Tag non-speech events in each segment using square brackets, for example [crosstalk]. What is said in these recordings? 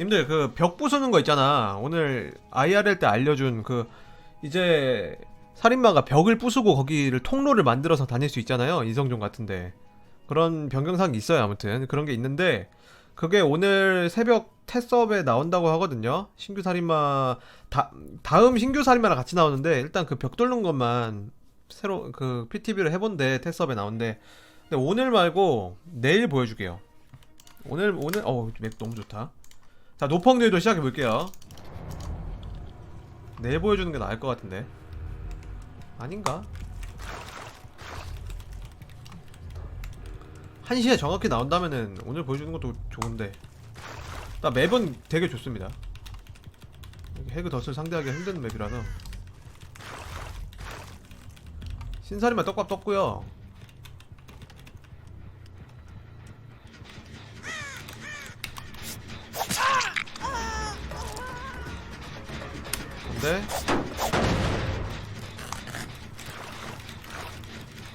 님들 그 벽 부수는 거 있잖아. 오늘 IRL 때 알려준 그 이제 살인마가 벽을 부수고 거기를 통로를 만들어서 다닐 수 있잖아요. 인성종 같은데 그런 변경사항이 있어요. 아무튼 그런 게 있는데 그게 오늘 새벽 테스업에 나온다고 하거든요. 신규 살인마 다 다음 신규 살인마랑 같이 나오는데 일단 그 벽 뚫는 것만 새로 그 PTV를 해본데 테스업에 나온대. 근데 오늘 말고 내일 보여줄게요. 오늘 오늘 어맵 너무 좋다. 자 노펑들도 시작해 볼게요. 내일 보여주는 게 나을 것 같은데. 아닌가? 1시에 정확히 나온다면은 오늘 보여주는 것도 좋은데. 나 맵은 되게 좋습니다. 해그 덫을 상대하기 힘든 맵이라서. 신살이만 떡밥 떴고요 근데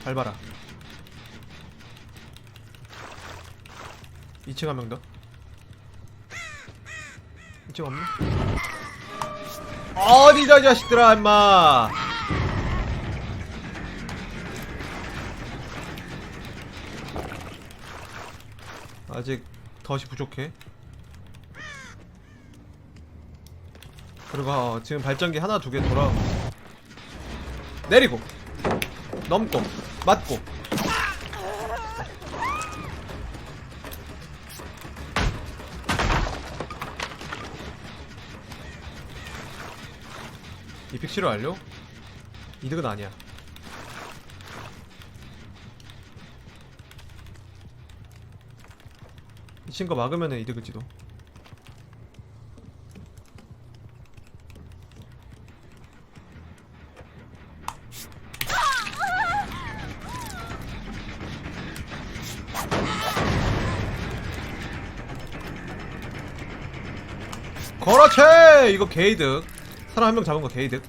잘 봐라 2층 한 명 더. 2층 없네? 어디자 이 자식들아 임마 아직 덫이 부족해 그리고 어, 지금 발전기 하나 두 개 돌아 내리고 넘고 맞고 이픽 실화 완료? 이득은 아니야. 이 친구 막으면 이득일지도. 그렇지! 이거 개이득. 사람 한 명 잡은 거 개이득.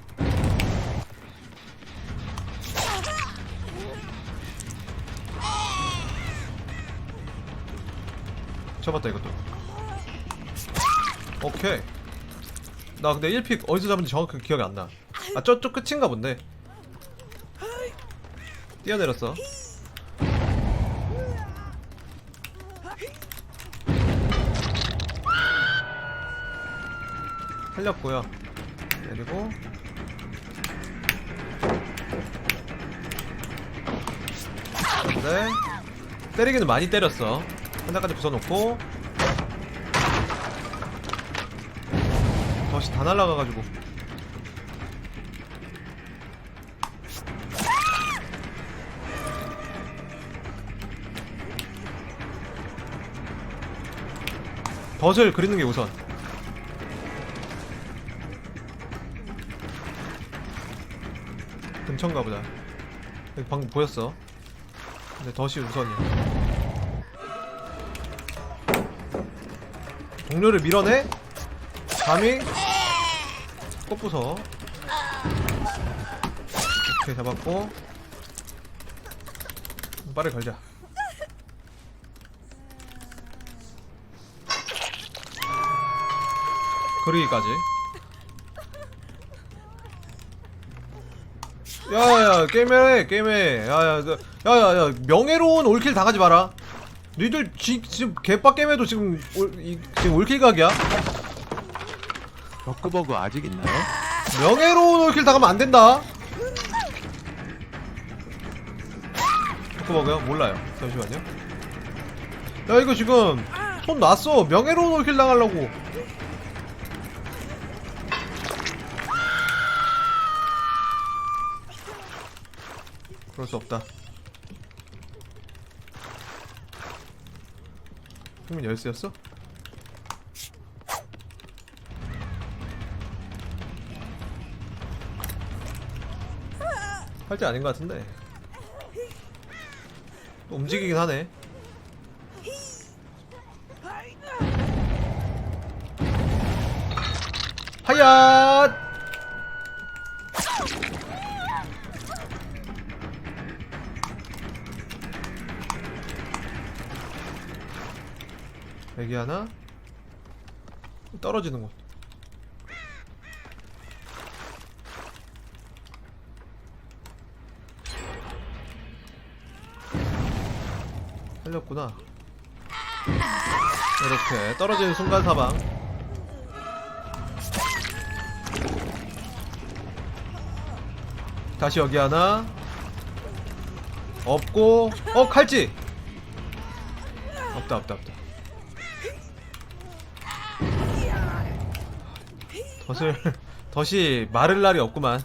잡았다 이것도. 오케이. 나 근데 1픽 어디서 잡은지 정확하게 기억이 안 나. 아 저쪽 끝인가 본데. 뛰어내렸어. 살렸고요. 내리고 네. 때리기는 많이 때렸어. 하나까지 부숴놓고. 덫이 다 날라가가지고. 덫을 그리는 게 우선 근처인가 보다 여기 방금 보였어. 근데 덫이 우선이야. 동료를 밀어내? 감히? 꽃 부서 오케이 잡았고. 빠르게 걸자. 그리기까지 야야야 게임해 게임해. 야야 야야야 명예로운 올킬 당하지 마라. 니들 지, 지금 개빡 게임해도 지금 올, 이, 지금 올킬 각이야? 버크버그 아직 있나요? 명예로운 올킬 당하면 안 된다. 먹어요? 몰라요. 잠시만요. 야 이거 지금 손 놨어. 명예로운 올킬 당하려고 그럴 수 없다. 형민 열쇠였어? 할때 아닌 것 같은데. 또 움직이긴 하네. 하얏 여기 하나 떨어지는 곳. 살렸구나. 이렇게 떨어지는 순간 사방. 다시 여기 하나. 없고, 어 칼지. 없다 없다 없다. 덫을 덫이 마를 날이 없구만.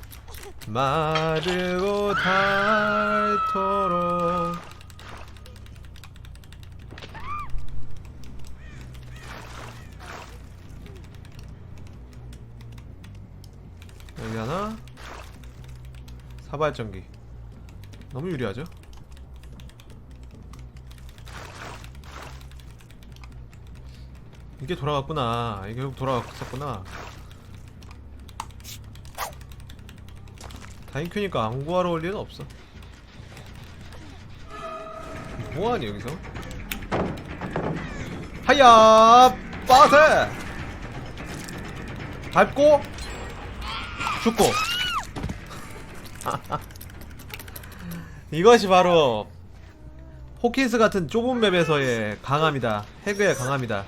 마르고 닳도록. 여기 하나. 사발전기. 너무 유리하죠? 이게 돌아갔구나. 이게 결국 돌아갔었구나 다인큐니까 안 구하러 올 리는 없어. 뭐하니 여기서? 하야 빠세! 밟고 죽고. [laughs] 이것이 바로 호키스 같은 좁은 맵에서의 강함이다. 해그의 강함이다.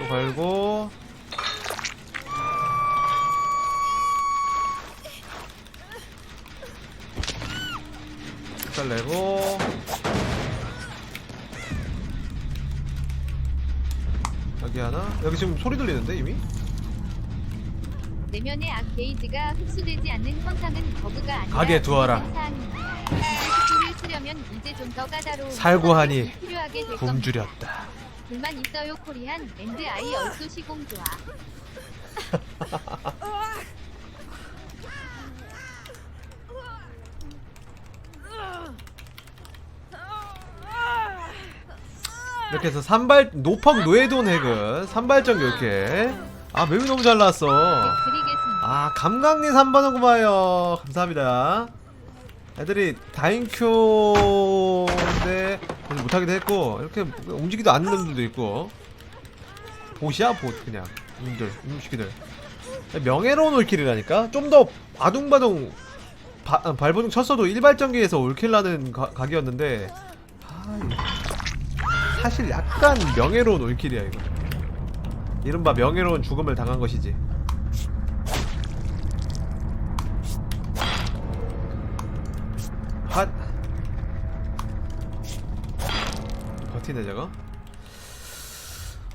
또 걸고 살 내고. 여기 하나? 여기 지금 소리 들리는데 이미? 내면의 아케이드가 흡수되지 않는 현상은 버그가 아니라 가게 두어라. 를 쓰려면 이제 좀 더 까다로운 살고 하니 선택이 필요하게 될 겁니다. 굶주렸다. 불만 있어요 코리안. 랜드 아이 얼쏘 시공조화 이렇게 해서 산발 노퍽 노예돈 핵은 산발적 이렇게. 아 맵이 너무 잘 나왔어. 아 감각리 3번은 고마워요. 감사합니다. 애들이 다인큐인데 못하기도 했고 이렇게 움직이도 않는 놈들도 있고. 보시야 봇 그냥. 놈들 음식이들. 명예로운 올킬이라니까? 좀 더 아둥바둥 바, 아, 발버둥 쳤어도 일발전기에서 올킬 나는 가- 각이었는데 아, 사실 약간 명예로운 올킬이야 이거. 이른바 명예로운 죽음을 당한 것이지. 핫. 버티네 저거.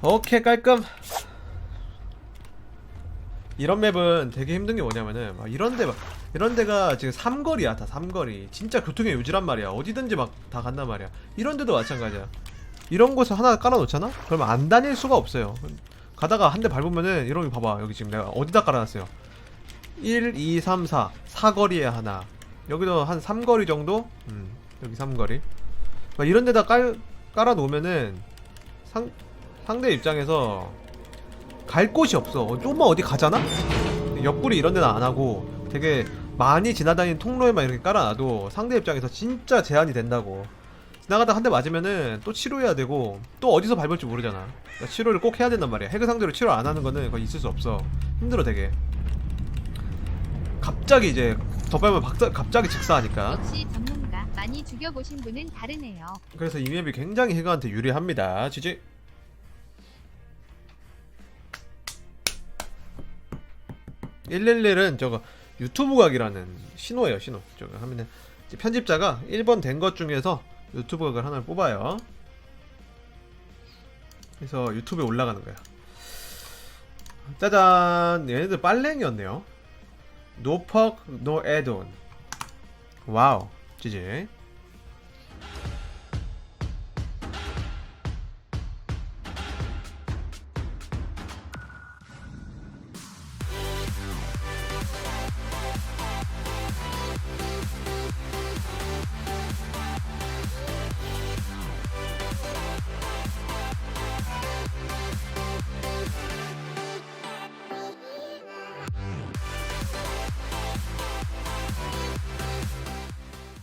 오케이 깔끔. 이런 맵은 되게 힘든 게 뭐냐면은 막 이런 데 막 이런 데가 지금 삼거리야 다 삼거리. 진짜 교통의 요지란 말이야. 어디든지 막 다 간단 말이야. 이런 데도 마찬가지야 이런 곳을 하나 깔아놓잖아? 그러면 안 다닐 수가 없어요. 가다가 한 대 밟으면은 이런 거 봐봐. 여기 지금 내가 어디다 깔아놨어요? 1, 2, 3, 4 4거리에 하나. 여기도 한 3거리 정도? 음 여기 3거리. 막 이런 데다 깔, 깔아놓으면은 상, 상대 입장에서 갈 곳이 없어. 어, 좀만 어디 가잖아? 옆구리 이런 데는 안 하고 되게 많이 지나다니는 통로에만 이렇게 깔아놔도 상대 입장에서 진짜 제한이 된다고 지나가다 한 대 맞으면은 또 치료해야 되고 또 어디서 밟을지 모르잖아. 그러니까 치료를 꼭 해야 된단 말이야. 해그 상대로 치료 안 하는 거는 거의 있을 수 없어. 힘들어 되게. 갑자기 이제 덧밟으면 박자, 갑자기 직사하니까. 역시 전문가 많이 죽여보신 분은 다르네요. 그래서 이 맵이 굉장히 해그한테 유리합니다. 지지. 111은 저거 유튜브 각이라는 신호예요 신호. 저거 하면은 편집자가 1번 된 것 중에서 유튜브 각을 하나를 뽑아요. 그래서 유튜브에 올라가는 거야. 짜잔! 얘네들 빨랭이었네요. 노퍽 노 에돈. 와우. 지지